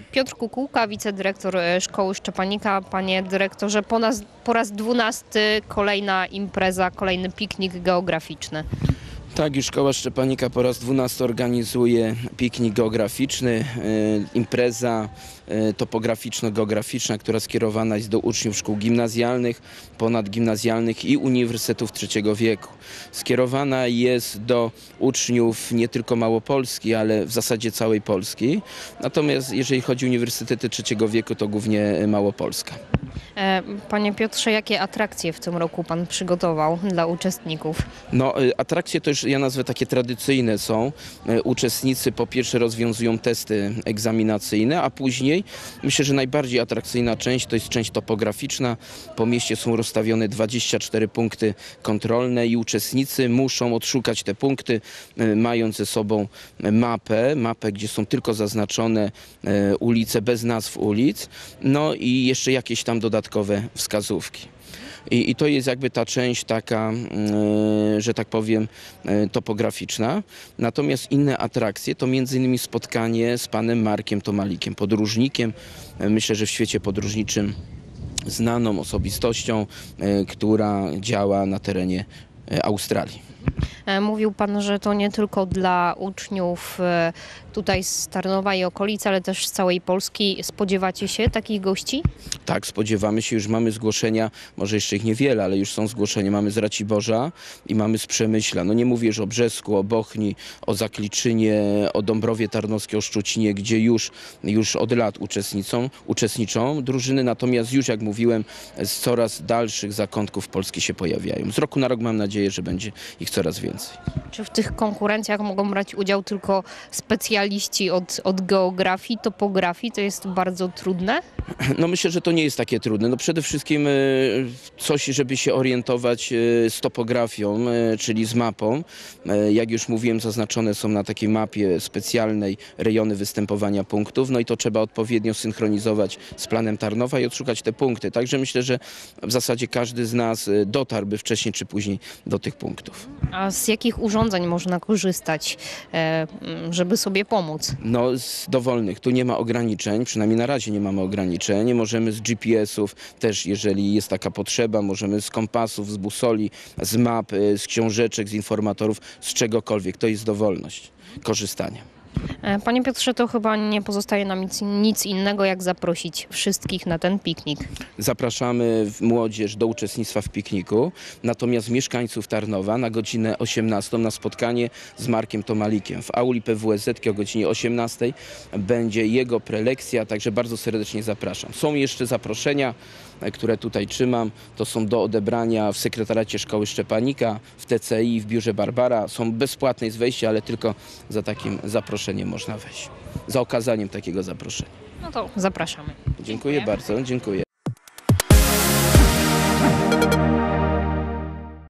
Piotr Kukułka, wicedyrektor e, Szkoły Szczepanika. Panie dyrektorze, po, nas, po raz dwunasty kolejna impreza, kolejny piknik geograficzny. Tak, już Szkoła Szczepanika po raz 12 organizuje piknik geograficzny, e, impreza e, topograficzno-geograficzna, która skierowana jest do uczniów szkół gimnazjalnych, ponadgimnazjalnych i uniwersytetów trzeciego wieku. Skierowana jest do uczniów nie tylko Małopolski, ale w zasadzie całej Polski. Natomiast jeżeli chodzi o uniwersytety trzeciego wieku, to głównie Małopolska. E, Panie Piotrze, jakie atrakcje w tym roku Pan przygotował dla uczestników? No, y, atrakcje to już ja nazwę takie tradycyjne są. Y, Uczestnicy po pierwsze rozwiązują testy egzaminacyjne, a później myślę, że najbardziej atrakcyjna część to jest część topograficzna. Po mieście są rozstawione 24 punkty kontrolne i uczestnicy muszą odszukać te punkty, y, mając ze sobą mapę, mapę, gdzie są tylko zaznaczone ulice bez nazw ulic, no i jeszcze jakieś tam dodatkowe wskazówki. I, I to jest jakby ta część taka, mm, że tak powiem, e, topograficzna. Natomiast inne atrakcje to innymi spotkanie z panem Markiem Tomalikiem, podróżnikiem, e, myślę, że w świecie podróżniczym znaną osobistością, e, która działa na terenie e, Australii. E, Mówił Pan, że to nie tylko dla uczniów e, tutaj z Tarnowa i okolic, ale też z całej Polski. Spodziewacie się takich gości? Tak, spodziewamy się, już mamy zgłoszenia, może jeszcze ich niewiele, ale już są zgłoszenia. Mamy z Raciborza i mamy z Przemyśla. No nie mówię już o Brzesku, o Bochni, o Zakliczynie, o Dąbrowie Tarnowskiej, o Szczucinie, gdzie już, już od lat uczestniczą, uczestniczą drużyny, natomiast już, jak mówiłem, z coraz dalszych zakątków Polski się pojawiają. Z roku na rok mam nadzieję, że będzie ich coraz więcej. Czy w tych konkurencjach mogą brać udział tylko specjaliści od, od geografii, topografii? To jest bardzo trudne. No myślę, że to nie jest takie trudne. No przede wszystkim e, coś, żeby się orientować e, z topografią, e, czyli z mapą. Jak już mówiłem, zaznaczone są na takiej mapie specjalnej rejony występowania punktów, no i to trzeba odpowiednio synchronizować z planem Tarnowa i odszukać te punkty. Także myślę, że w zasadzie każdy z nas dotarłby wcześniej czy później do tych punktów. A z jakich urządzeń można korzystać, e, żeby sobie pomóc? No, z dowolnych. Tu nie ma ograniczeń, przynajmniej na razie nie mamy ograniczeń. Możemy z GPS-ów też, jeżeli jest taka potrzeba, możemy z kompasów, z busoli, z map, y, z książeczek, z informatorów, z czegokolwiek. To jest dowolność korzystania. E, Panie Piotrze, to chyba nie pozostaje nam nic, nic innego, jak zaprosić wszystkich na ten piknik. Zapraszamy młodzież do uczestnictwa w pikniku, natomiast mieszkańców Tarnowa na godzinę 18 na spotkanie z Markiem Tomalikiem w auli PWSZ o godzinie 18 będzie jego prelekcja, także bardzo serdecznie zapraszam. Są jeszcze zaproszenia, e, które tutaj trzymam, to są do odebrania w sekretariacie Szkoły Szczepanika, w TCI, w biurze Barbara. Są bezpłatne jest wejście, ale tylko za takim zaproszeniem można wejść. Za okazaniem takiego zaproszenia. No to zapraszamy. Dziękuję bardzo, dziękuję.